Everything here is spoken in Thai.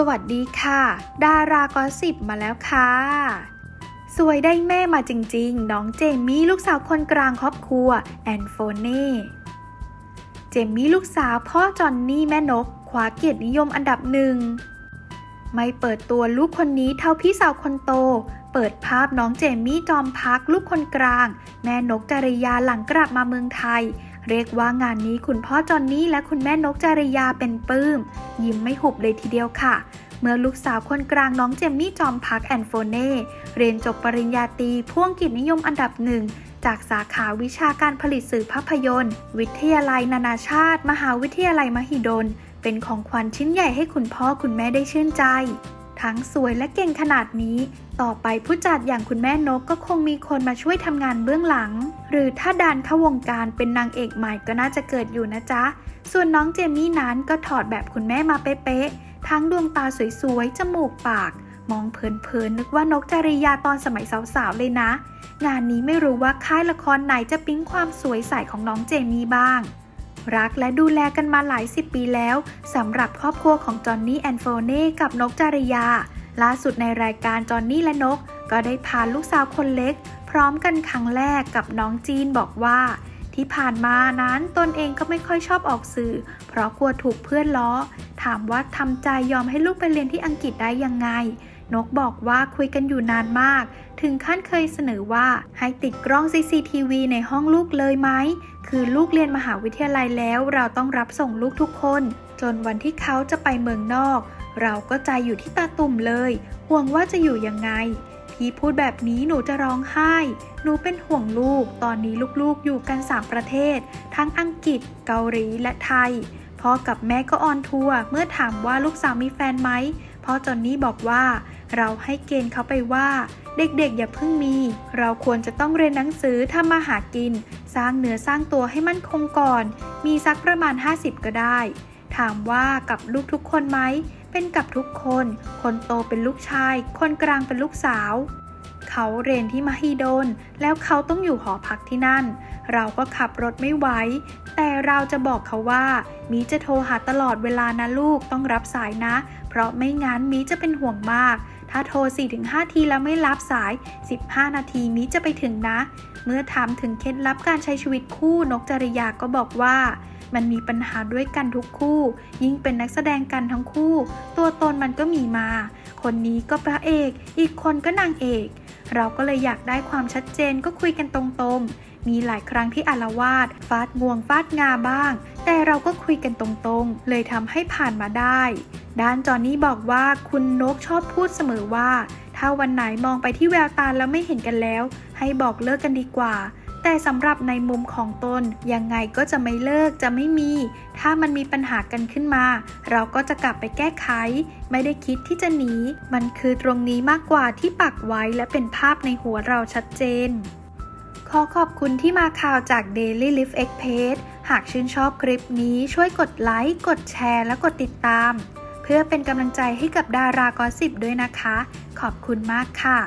สวัสดีค่ะ ดารากอสิบมาแล้วค่ะ สวยได้แม่มาจริงๆ น้องเจมมี่ลูกสาวคนกลางครอบครัว แอนโฟเน่เจมมี่ลูกสาวพ่อจอนนี่แม่นกคว้าเกียรตินิยมอันดับหนึ่ง ไม่เปิดตัวลูกคนนี้เท่าพี่สาวคนโต เปิดภาพน้องเจมี่จอมพักลูกคนกลาง แม่นกจริยาหลังกลับมาเมืองไทย เรียกว่างานนี้คุณพ่อจอนนี่และคุณแม่นกจริยาเป็นปลื้ม ยิ้มไม่หุบเลยทีเดียวค่ะ เมื่อลูกสาวคนกลางน้องเจมมี่จอมพักแอนโฟเน่เรียนจบปริญญาตรีพ่วงกิจนิยมอันดับหนึ่งจากสาขาวิชาการผลิตสื่อภาพยนตร์ วิทยาลัยนานาชาติ มหาวิทยาลัยมหิดล เป็นของขวัญชิ้นใหญ่ให้คุณพ่อคุณแม่ได้ชื่นใจ ทั้งสวยและเก่งขนาดนี้ ต่อไปผู้จัดอย่างคุณแม่นกก็คงมีคนมาช่วยทำงานเบื้องหลัง หรือถ้าดันเข้าวงการเป็นนางเอกใหม่ก็น่าจะเกิดอยู่นะจ๊ะ ส่วนน้องเจมี่นั้นก็ถอดแบบคุณแม่มาเป๊ะๆ ทั้งดวงตาสวยๆ จมูกปาก มองเพลินๆนึกว่านกจริยาตอนสมัยสาวๆเลยนะ งานนี้ไม่รู้ว่าค่ายละครไหนจะปิ๊งความสวยใสของน้องเจมี่บ้าง รักและดูแลกันมาหลายสิบปีแล้วสำหรับครอบครัวของจอห์นนี่แอนโฟเน่กับนกจริยา ล่าสุดในรายการจอห์นนี่และนก ก็ได้พาลูกสาวคนเล็ก พร้อมกันครั้งแรกกับน้องจีนบอกว่า ที่ผ่านมานั้นตนเองก็ไม่ค่อยชอบออกสื่อ เพราะกลัวถูกเพื่อนล้อ ถามว่าทำใจยอมให้ลูกไปเรียนที่อังกฤษได้ยังไงนกบอกว่าคุยกันอยู่นานมาก ถึงขั้นเคยเสนอว่าให้ติดกล้อง CCTV ในห้องลูกเลยไหม คือลูกเรียนมหาวิทยาลัยแล้วเราต้องรับส่งลูกทุกคน จนวันที่เขาจะไปเมืองนอก เราก็ใจอยู่ที่ตาตุ่มเลย ห่วงว่าจะอยู่ยังไง พี่พูดแบบนี้หนูจะร้องไห้ หนูเป็นห่วงลูก ตอนนี้ลูกๆอยู่กัน3ประเทศ ทั้งอังกฤษ เกาหลีและไทย พ่อกับแม่ก็ออนทัวร์เมื่อถามว่าลูกสาวมีแฟนไหมพ่อจอนนี่บอกว่า เราให้เกณฑ์เขาไปว่า เด็กๆ อย่าเพิ่งมี เราควรจะต้องเรียนหนังสือทำมาหากิน สร้างเนื้อสร้างตัวให้มั่นคงก่อน มีสักประมาณ 50 ก็ได้ ถามว่ากับลูกทุกคนไหม เป็นกับทุกคน คนโตเป็นลูกชาย คนกลางเป็นลูกสาวเขาเรียนที่มหิดล แล้วเขาต้องอยู่หอพักที่นั่น เราก็ขับรถไม่ไหว แต่เราจะบอกเขาว่า มีจะโทรหาตลอดเวลานะลูกต้องรับสายนะ เพราะไม่งั้นมีจะเป็นห่วงมาก ถ้าโทร 4-5 ทีแล้วไม่รับสาย 15 นาทีมีจะไปถึงนะ เมื่อถามถึงเคล็ดลับการใช้ชีวิตคู่นกจริยาก็บอกว่ามันมีปัญหาด้วยกันทุกคู่ ยิ่งเป็นนักแสดงกันทั้งคู่ ตัวตนมันก็มีมา คนนี้ก็พระเอก อีกคนก็นางเอก เราก็เลยอยากได้ความชัดเจนก็คุยกันตรงๆ มีหลายครั้งที่อารวาสฟาดงวงฟาดงาบ้าง แต่เราก็คุยกันตรงๆ เลยทำให้ผ่านมาได้ ด้านจอห์นนี่บอกว่าคุณนกชอบพูดเสมอว่า ถ้าวันไหนมองไปที่แววตาแล้วไม่เห็นกันแล้ว ให้บอกเลิกกันดีกว่า แต่สำหรับในมุมของตนยังไงก็จะไม่เลิกจะไม่มี ถ้ามันมีปัญหากันขึ้นมา เราก็จะกลับไปแก้ไข ไม่ได้คิดที่จะหนี มันคือตรงนี้มากกว่าที่ปักไว้และเป็นภาพในหัวเราชัดเจนขอขอบคุณที่มาข่าวจาก Daily Life X Page หากชื่นชอบคลิปนี้ช่วยกดไลค์ กดแชร์ และกดติดตาม พื่อเป็นกำลังใจให้กับดารากอสิบด้วยนะคะ ขอบคุณมากค่ะ